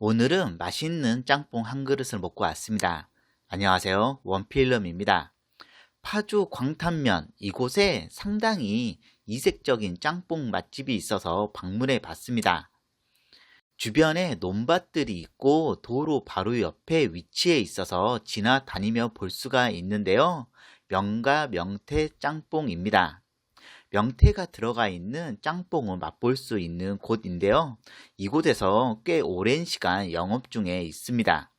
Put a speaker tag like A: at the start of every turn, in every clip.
A: 오늘은 맛있는 짬뽕 한 그릇을 먹고 왔습니다. 안녕하세요. 원필름입니다. 파주 광탄면 이곳에 상당히 이색적인 짬뽕 맛집이 있어서 방문해 봤습니다. 주변에 논밭들이 있고 도로 바로 옆에 위치해 있어서 지나다니며 볼 수가 있는데요. 명가 명태 짬뽕입니다. 명태가 들어가 있는 짬뽕을 맛볼 수 있는 곳인데요. 이곳에서 꽤 오랜 시간 영업 중에 있습니다.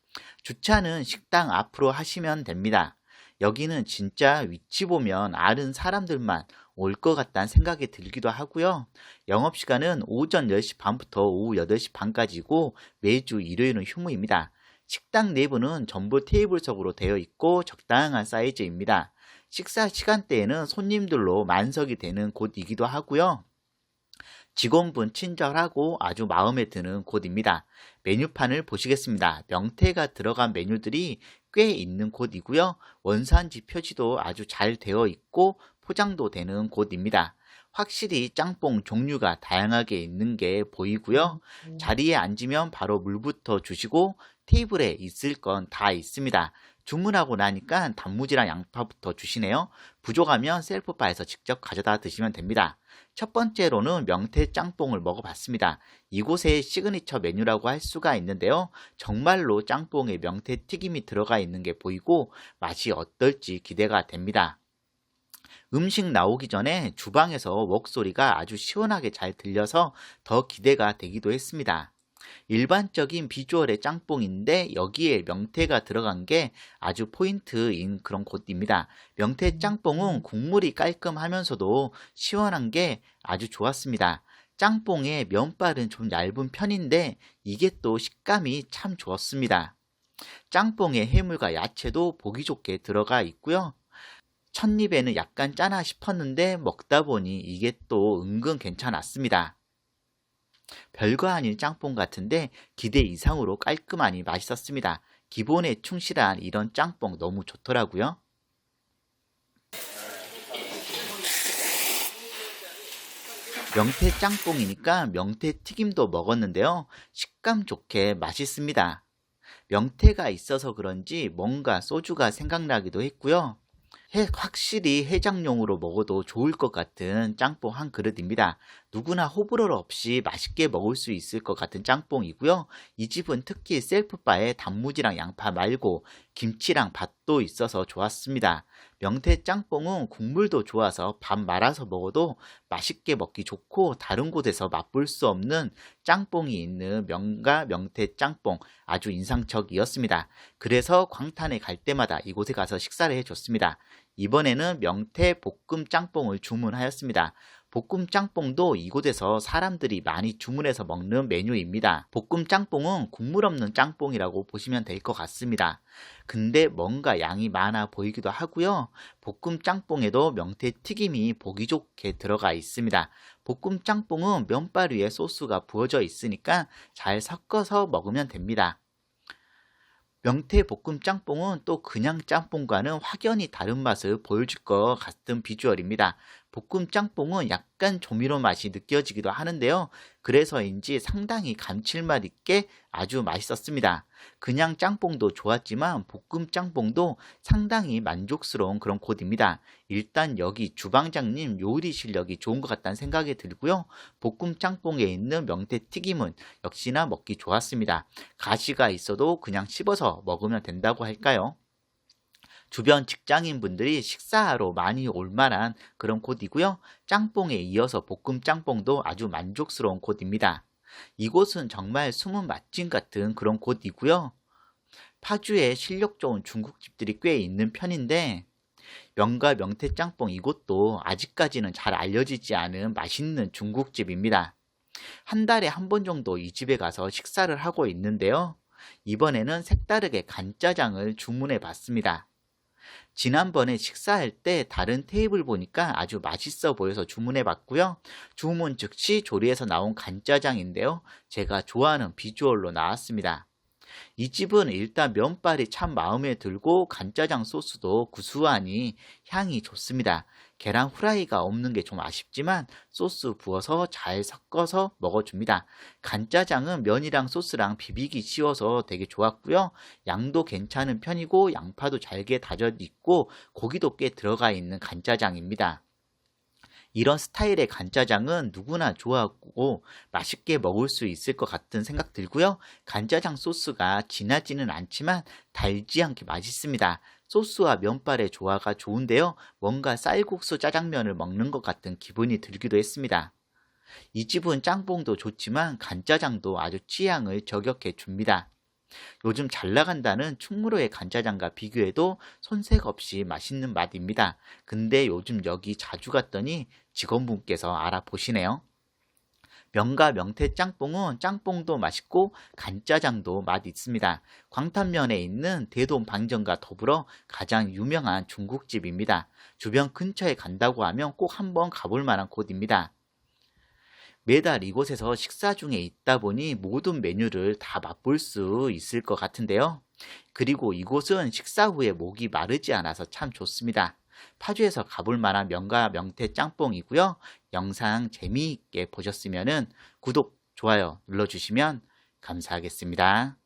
A: 주차는 식당 앞으로 하시면 됩니다. 여기는 진짜 위치 보면 아는 사람들만 올 것 같다는 생각이 들기도 하고요. 영업시간은 오전 10시 반부터 오후 8시 반까지고 매주 일요일은 휴무입니다. 식당 내부는 전부 테이블석으로 되어 있고 적당한 사이즈입니다. 식사 시간대에는 손님들로 만석이 되는 곳이기도 하고요. 직원분 친절하고 아주 마음에 드는 곳입니다. 메뉴판을 보시겠습니다. 명태가 들어간 메뉴들이 꽤 있는 곳이고요. 원산지 표지도 아주 잘 되어 있고 포장도 되는 곳입니다. 확실히 짬뽕 종류가 다양하게 있는 게 보이고요. 자리에 앉으면 바로 물부터 주시고 테이블에 있을 건 다 있습니다. 주문하고 나니까 단무지랑 양파부터 주시네요. 부족하면 셀프바에서 직접 가져다 드시면 됩니다. 첫 번째로는 명태 짬뽕을 먹어봤습니다. 이곳의 시그니처 메뉴라고 할 수가 있는데요. 정말로 짬뽕에 명태 튀김이 들어가 있는 게 보이고 맛이 어떨지 기대가 됩니다. 음식 나오기 전에 주방에서 웍 소리가 아주 시원하게 잘 들려서 더 기대가 되기도 했습니다. 일반적인 비주얼의 짬뽕인데 여기에 명태가 들어간 게 아주 포인트인 그런 곳입니다. 명태 짬뽕은 국물이 깔끔하면서도 시원한 게 아주 좋았습니다. 짬뽕의 면발은 좀 얇은 편인데 이게 또 식감이 참 좋았습니다. 짬뽕에 해물과 야채도 보기 좋게 들어가 있고요. 첫입에는 약간 짜나 싶었는데 먹다 보니 이게 또 은근 괜찮았습니다. 별거 아닌 짬뽕 같은데 기대 이상으로 깔끔하니 맛있었습니다. 기본에 충실한 이런 짬뽕 너무 좋더라고요. 명태 짬뽕이니까 명태 튀김도 먹었는데요. 식감 좋게 맛있습니다. 명태가 있어서 그런지 뭔가 소주가 생각나기도 했고요. 해, 확실히 해장용으로 먹어도 좋을 것 같은 짬뽕 한 그릇입니다. 누구나 호불호 없이 맛있게 먹을 수 있을 것 같은 짬뽕이고요. 이 집은 특히 셀프바에 단무지랑 양파 말고 김치랑 밥도 있어서 좋았습니다. 명태 짬뽕은 국물도 좋아서 밥 말아서 먹어도 맛있게 먹기 좋고 다른 곳에서 맛볼 수 없는 짬뽕이 있는 명가 명태 짬뽕 아주 인상적이었습니다. 그래서 광탄에 갈 때마다 이곳에 가서 식사를 해줬습니다. 이번에는 명태 볶음 짬뽕을 주문하였습니다. 볶음 짬뽕도 이곳에서 사람들이 많이 주문해서 먹는 메뉴입니다. 볶음 짬뽕은 국물 없는 짬뽕이라고 보시면 될 것 같습니다. 근데 뭔가 양이 많아 보이기도 하고요. 볶음 짬뽕에도 명태 튀김이 보기 좋게 들어가 있습니다. 볶음 짬뽕은 면발 위에 소스가 부어져 있으니까 잘 섞어서 먹으면 됩니다. 명태 볶음 짬뽕은 또 그냥 짬뽕과는 확연히 다른 맛을 보여줄 것 같은 비주얼입니다. 볶음 짬뽕은 약간 조미료 맛이 느껴지기도 하는데요. 그래서인지 상당히 감칠맛 있게 아주 맛있었습니다. 그냥 짬뽕도 좋았지만 볶음 짬뽕도 상당히 만족스러운 그런 곳입니다. 일단 여기 주방장님 요리 실력이 좋은 것 같다는 생각이 들고요. 볶음 짬뽕에 있는 명태 튀김은 역시나 먹기 좋았습니다. 가시가 있어도 그냥 씹어서 먹으면 된다고 할까요? 주변 직장인분들이 식사하러 많이 올 만한 그런 곳이고요. 짬뽕에 이어서 볶음 짬뽕도 아주 만족스러운 곳입니다. 이곳은 정말 숨은 맛집 같은 그런 곳이고요. 파주에 실력 좋은 중국집들이 꽤 있는 편인데 명가 명태 짬뽕 이곳도 아직까지는 잘 알려지지 않은 맛있는 중국집입니다. 한 달에 한 번 정도 이 집에 가서 식사를 하고 있는데요. 이번에는 색다르게 간짜장을 주문해 봤습니다. 지난번에 식사할 때 다른 테이블 보니까 아주 맛있어 보여서 주문해 봤고요. 주문 즉시 조리해서 나온 간짜장인데요. 제가 좋아하는 비주얼로 나왔습니다. 이 집은 일단 면발이 참 마음에 들고 간짜장 소스도 구수하니 향이 좋습니다. 계란 후라이가 없는 게 좀 아쉽지만 소스 부어서 잘 섞어서 먹어줍니다. 간짜장은 면이랑 소스랑 비비기 쉬워서 되게 좋았고요. 양도 괜찮은 편이고 양파도 잘게 다져 있고 고기도 꽤 들어가 있는 간짜장입니다. 이런 스타일의 간짜장은 누구나 좋아하고 맛있게 먹을 수 있을 것 같은 생각 들고요. 간짜장 소스가 진하지는 않지만 달지 않게 맛있습니다. 소스와 면발의 조화가 좋은데요. 뭔가 쌀국수 짜장면을 먹는 것 같은 기분이 들기도 했습니다. 이 집은 짬뽕도 좋지만 간짜장도 아주 취향을 저격해 줍니다. 요즘 잘 나간다는 충무로의 간짜장과 비교해도 손색 없이 맛있는 맛입니다. 근데 요즘 여기 자주 갔더니 직원분께서 알아보시네요. 명가 명태 짬뽕은 짬뽕도 맛있고 간짜장도 맛 있습니다. 광탄면에 있는 대동 방정과 더불어 가장 유명한 중국집입니다. 주변 근처에 간다고 하면 꼭 한번 가볼 만한 곳입니다. 매달 이곳에서 식사 중에 있다 보니 모든 메뉴를 다 맛볼 수 있을 것 같은데요. 그리고 이곳은 식사 후에 목이 마르지 않아서 참 좋습니다. 파주에서 가볼 만한 명가 명태 짬뽕이고요. 영상 재미있게 보셨으면 구독, 좋아요 눌러주시면 감사하겠습니다.